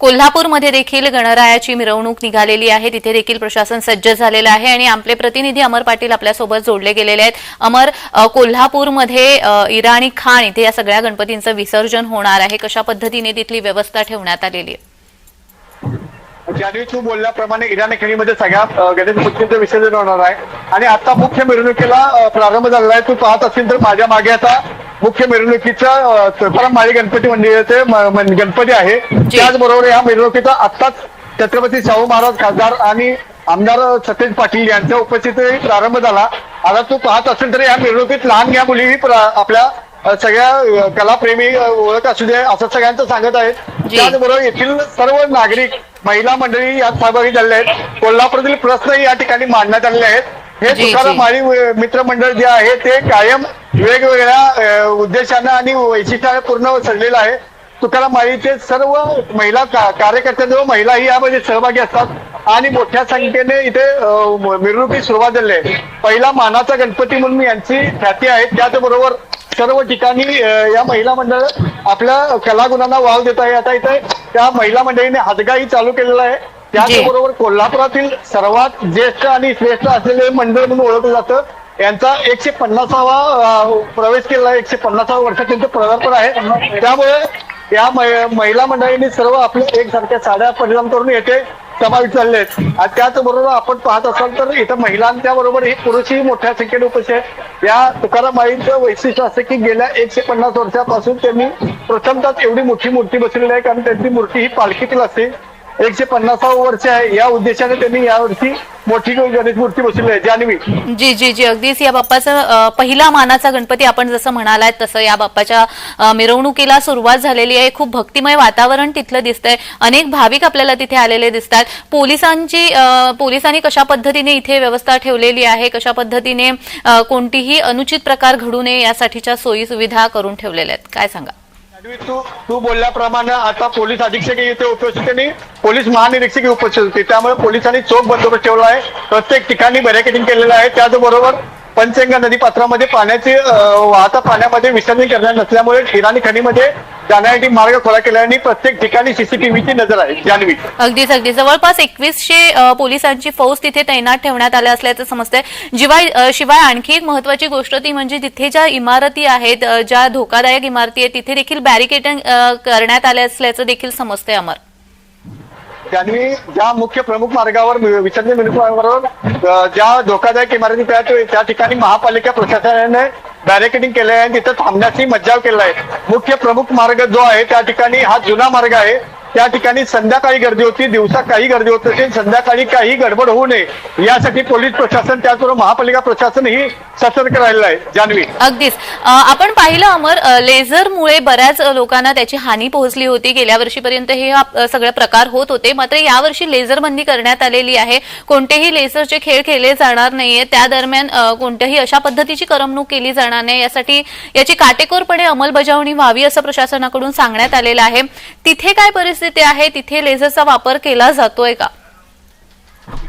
कोल्हापूरमध्ये देखील गणरायाची मिरवणूक निघालेली आहे. तिथे देखील प्रशासन सज्ज झालेलं आहे आणि आपले प्रतिनिधी अमर पाटील आपल्यासोबत जोडले गेलेले आहेत. अमर कोल्हापूरमध्ये इराणी खान इथे या सगळ्या गणपतींचं विसर्जन होणार आहे. कशा पद्धतीने तिथली व्यवस्था ठेवण्यात आलेली आहे? जानवी तू बोलल्याप्रमाणे इराणी खेळीमध्ये सगळ्या गणेश मूर्तींचं विसर्जन होणार आहे. आणि आता मुख्य मिरवणुकीला प्रारंभ झालेला आहे. तू पाहत असेल तर माझ्या मागे आता मुख्य मिरवणुकीचा तुकाराम माळी गणपती मंदिराचे गणपती आहे. त्याचबरोबर या मिरवणुकीचा आत्ताच छत्रपती शाहू महाराज खासदार आणि आमदार सतेज पाटील यांच्या उपस्थितीत प्रारंभ झाला. आता तू पाहत असेल तर या मिरवणुकीत लहान या मुलीही प्रा- आपल्या सगळ्या कलाप्रेमी ओळख असू दे असं सगळ्यांचं सांगत आहे. त्याचबरोबर येथील सर्व नागरिक महिला मंडळी यात सहभागी झालेले आहेत. कोल्हापुरातील प्रश्नही या ठिकाणी मांडण्यात आलेले आहेत. हे तुकाराम. माळी मित्र मंडळ जे आहे ते कायम वेगवेगळ्या उद्देशानं आणि वैशिष्ट्याने पूर्ण सजलेलं आहे. तुकाराम माळीचे सर्व महिला कार्यकर्त्यांजवळ महिलाही यामध्ये सहभागी असतात. आणि मोठ्या संख्येने इथे मिरवणुकीस सुरुवात झाली आहे. पहिला मानाचा गणपती म्हणून यांची ख्याती आहे. त्याचबरोबर सर्व ठिकाणी या महिला मंडळ आपल्या कलागुणांना वाव देत आहे. आता इथे त्या महिला मंडळीने हातगाही चालू केलेला आहे. त्याचबरोबर कोल्हापुरातील सर्वात ज्येष्ठ आणि श्रेष्ठ असलेले मंडळ म्हणून ओळखलं जातं. यांचा एकशे पन्नासावा प्रवेश केलेला आहे एकशे पन्नासावा वर्ष त्यांचं पदार्पण आहे. त्यामुळे या महिला मंडळींनी सर्व आपल्या एकसारख्या साड्या परिधान करून येथे समाविष्ट झाले आहेत. आणि त्याचबरोबर आपण पाहत असाल तर इथं महिलांच्या बरोबर ही पुरुषही मोठ्या संख्येने उपस्थित आहेत. या तुकाराम माळींचं वैशिष्ट्य असं की गेल्या एकशे पन्नास वर्षापासून त्यांनी प्रथमतः एवढी मोठी मूर्ती बसलेली आहे कारण त्यांची मूर्ती ही पालखीतील असते. एकशे पन्नासावं वर्ष आहे. या उद्देशाने त्यांनी यावर्षी मोठी गणेश मूर्ती बसवली आहे. जानवी. जी जी जी. अगदीच या बाप्पाचा पहिला मानाचा गणपती आपण जसं म्हणालाय तसं या बाप्पाच्या मिरवणुकीला सुरुवात झालेली आहे. खूप भक्तिमय वातावरण तिथलं दिसतंय. अनेक भाविक आपल्याला तिथे आलेले दिसतात. पोलिसांची पोलिसांनी कशा पद्धतीने इथे व्यवस्था ठेवलेली आहे? कशा पद्धतीने कोणतीही अनुचित प्रकार घडू नये यासाठीच्या सोयी सुविधा करून ठेवलेल्या आहेत? काय सांगा? तू तू बोलल्याप्रमाणे आता पोलीस अधीक्षक इथे उपस्थित आणि पोलीस महानिरीक्षक उपस्थित होते. त्यामुळे पोलिसांनी चोख बंदोबस्त ठेवला आहे. प्रत्येक ठिकाणी बॅरिकेडिंग केलेलं आहे. त्याचबरोबर पंचगंगा नदी पात्रामध्ये पाण्याचे वाहता पाण्यामध्ये विसर्जन करणार नसल्यामुळे इराणी खणीमध्ये जाण्यासाठी मार्ग खुला केला आणि प्रत्येक ठिकाणी सीसीटीव्हीची नजर आहे जान्हवी. अगदीच अगदी जवळपास एकवीसशे पोलिसांची फौज तिथे तैनात ठेवण्यात आल्या असल्याचं समजतंय. शिवाय शिवाय आणखी एक महत्वाची गोष्ट ती म्हणजे तिथे ज्या इमारती आहेत ज्या धोकादायक इमारती आहेत तिथे देखील बॅरिकेडिंग करण्यात आले असल्याचं देखील समजतंय अमर त्यांनी ज्या मुख्य प्रमुख मार्गावर विसर्जन मिरवणुकीबरोबर ज्या धोकादायक इमारती त्या त्या ठिकाणी महापालिका प्रशासनाने बॅरिकेडिंग केले आहे आणि तिथं थांबण्याची मज्जाव केला आहे मुख्य प्रमुख मार्ग जो आहे त्या ठिकाणी हा जुना मार्ग आहे. त्या ठिकाणी संध्याकाळी गर्दी होती दिवसा काही गर्दी होत असेल संध्याकाळी काही गडबड होऊ नये. यासाठी पोलीस प्रशासन त्याचबरोबर महापालिका प्रशासन ही सतर्क राहिलेलं आहे. जान्हवी. अगदीच. आपण पाहिलं अमर लेझरमुळे बऱ्याच लोकांना त्याची हानी पोहोचली होती. गेल्या वर्षीपर्यंत हे सगळे प्रकार होत होते. मात्र यावर्षी लेझर बंदी करण्यात आलेली आहे. कोणतेही लेझरचे खेळ खेळले जाणार नाहीये. त्या दरम्यान कोणत्याही अशा पद्धतीची करमणूक केली जाणार नाही. यासाठी याची काटेकोरपणे अंमलबजावणी व्हावी असं प्रशासनाकडून सांगण्यात आलेलं आहे. तिथे काय परिस्थिती आहे तिथे लेझरचा वापर केला जातोय का?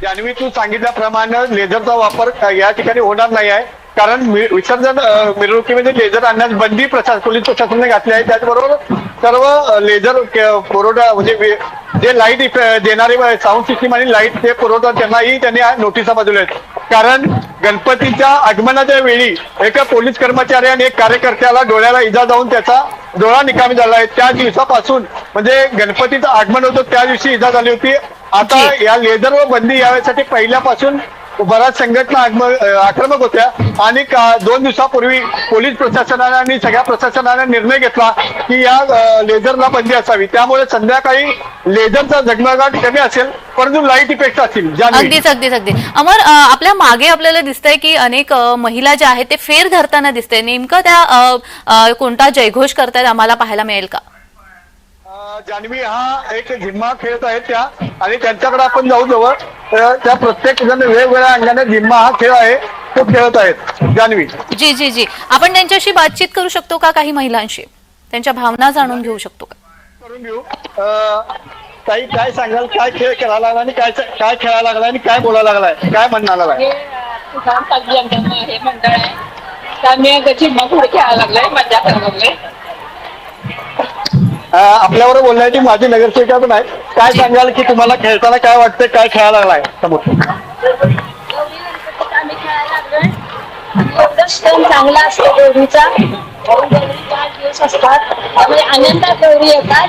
जान्हवी तू सांगितल्याप्रमाणे लेझरचा वापर या ठिकाणी होणार नाही आहे. कारण विसर्जन मिरवणुकीमध्ये लेझर आणण्यास बंदी प्रशासन पोलीस प्रशासनाने घातली आहे. त्याचबरोबर सर्व लेझर पुरवठा म्हणजे वे- जे लाइट देणारे साऊंड सिस्टीम आणि लाइट ते पुरवठा त्यांनाही त्यांनी नोटिसा बजवल्या आहेत. कारण गणपतीच्या आगमनाच्या वेळी एका पोलीस कर्मचाऱ्याने एक कार्यकर्त्याला डोळ्याला इजा जाऊन त्याचा डोळा निकामी झाला आहे. त्या दिवसापासून म्हणजे गणपतीचं आगमन होतं त्या दिवशी इजा झाली होती. आता या लेझरवर बंदी यावेळेसाठी पहिल्यापासून बऱ्याच संघटना आक्रमक होत्या. आणि दोन दिवसापूर्वी पोलीस प्रशासनाने आणि सगळ्या प्रशासनाने निर्णय घेतला की या लेझरला बंदी असावी. त्यामुळे संध्याकाळी लेझरचा झगमगाट कमी असेल परंतु लाइट इफेक्ट असतील अगदीच अगदीच अगदी अमर आपल्या मागे आपल्याला दिसतंय की अनेक महिला ज्या आहेत ते फेर धरताना दिसतंय. नेमकं त्या कोणता जयघोष करतायत आम्हाला पाहायला मिळेल का? जान्हवी हा एक झिम्मा खेळत आहे त्या. आणि त्यांच्याकडे आपण जाऊ जवळ. त्या प्रत्येक जण वेगवेगळ्या अंगाने झिम्मा हा खेळ आहे तो खेळत आहेत. जान्हवी. जी जी जी. आपण त्यांच्याशी बातचीत करू शकतो का काही महिलांशी? त्यांच्या भावना जाणून घेऊ शकतो का? करून घेऊ. ताई काय सांगाल? काय खेळ खेळायला लागला आणि काय काय खेळायला लागलाय आणि काय बोलायला लागलाय काय म्हणणार लागलाय हे मंडळ आहे. त्यामुळे खेळायला लागलंय मजा करायला लागले अ, आपल्यावर बोलण्याची माझी नगरसेविका पण आहे काय सांगाल की तुम्हाला खेळताना काय वाटतं काय खेळायला लागलाय? समोर. आम्ही खेळायला लागलोय एवढं चांगला असतो गौरीचा गौरी पाच दिवस असतात त्यामुळे आनंदात गौरी येतात.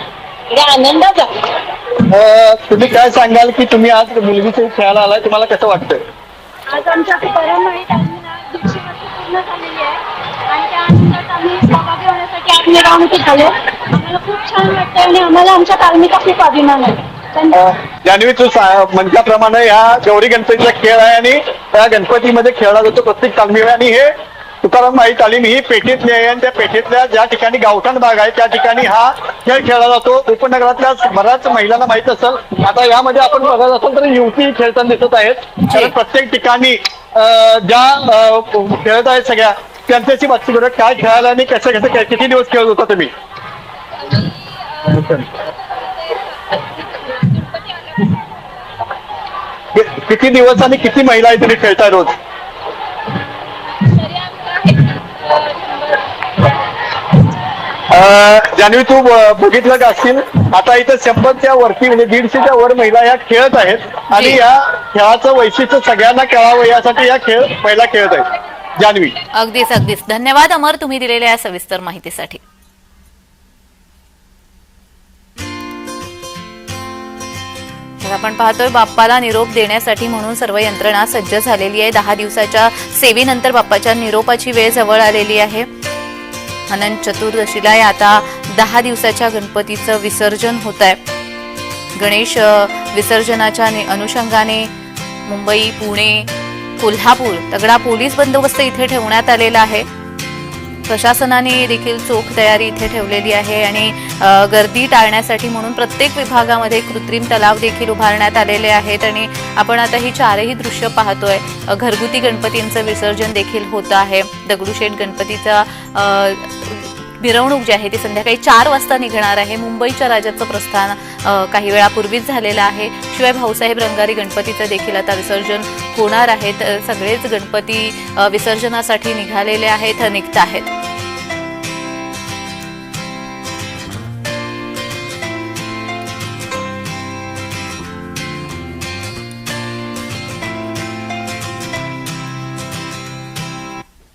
आणि आनंदात जातात अ, तुम्ही काय सांगाल की तुम्ही आज मुलगीचे खेळायला आलाय तुम्हाला कसं वाटतंय? आज आमच्या परमळीत आम्ही ना दीडशे वर्ष पूर्ण झालेली आहे. आणि त्या आनंदात आम्ही सहभागी होण्यासाठी आज मिरवणूक झालो. आम्हाला खूप छान वाटतं आणि आम्हाला आमच्या कार्मिका खूप अभिमान आहे. जान्हवी तू म्हटल्याप्रमाणे ह्या गौरी गणपतीचा खेळ आहे आणि त्या गणपतीमध्ये खेळला जातो प्रत्येक तालमी आणि हे तुकाराम माई तालीम ही पेठेतली आहे आणि त्या पेठेतल्या ज्या ठिकाणी गावठाण भाग आहे त्या ठिकाणी हा खेळ खेळला जातो. उपनगरातल्या बऱ्याच महिलांना माहीत असेल आता यामध्ये आपण बघत असाल तर युवती खेळताना दिसत आहेत. कारण प्रत्येक ठिकाणी अं, ज्या अं, खेळत आहेत सगळ्या त्यांच्याशी करूया काय खेळायला आणि कसं कसं किती दिवस खेळत होता तुम्ही? किती दिवस आणि किती महिला आहे तुम्ही खेळताय रोज? अं, जान्हवी तू बघितलं का असतील? आता इथं शंभरच्या वरती म्हणजे दीडशेच्या वर महिला या खेळत आहेत. आणि. या खेळाचं वैशिष्ट्य सगळ्यांना कळावं यासाठी या खेळ पहिला खेळत आहेत. जान्हवी. अगदीच अगदीच. धन्यवाद अमर तुम्ही दिलेल्या या सविस्तर माहितीसाठी. तर आपण पाहतोय बाप्पाला निरोप देण्यासाठी म्हणून सर्व यंत्रणा सज्ज झालेली आहे. दहा दिवसाच्या सेवेनंतर बाप्पाच्या निरोपाची वेळ जवळ आलेली आहे. अनंत चतुर्दशीला आता दहा दिवसाच्या गणपतीचं विसर्जन होत आहे गणेश विसर्जनाच्या अनुषंगाने मुंबई पुणे कोल्हापूर तगडा पोलीस बंदोबस्त इथे ठेवण्यात आलेला आहे. प्रशासनाने देखील चोख तयारी इथे ठेवलेली आहे आणि गर्दी टाळण्यासाठी म्हणून प्रत्येक विभागामध्ये कृत्रिम तलाव देखील उभारण्यात आलेले आहेत आणि आपण आता ही चारही दृश्य पाहतोय. घरगुती गणपतींचं विसर्जन देखील होत आहे. दगडूशेठ गणपतीचा मिरवणूक जी आहे ती संध्याकाळी चार वाजता निघणार आहे. मुंबईच्या राजाचं प्रस्थान काही वेळापूर्वीच झालेलं आहे. शिवाय भाऊसाहेब रंगारी गणपतीचं देखील आता विसर्जन होणार आहेत सगळेच गणपती विसर्जनासाठी निघालेले आहेत निघत आहेत.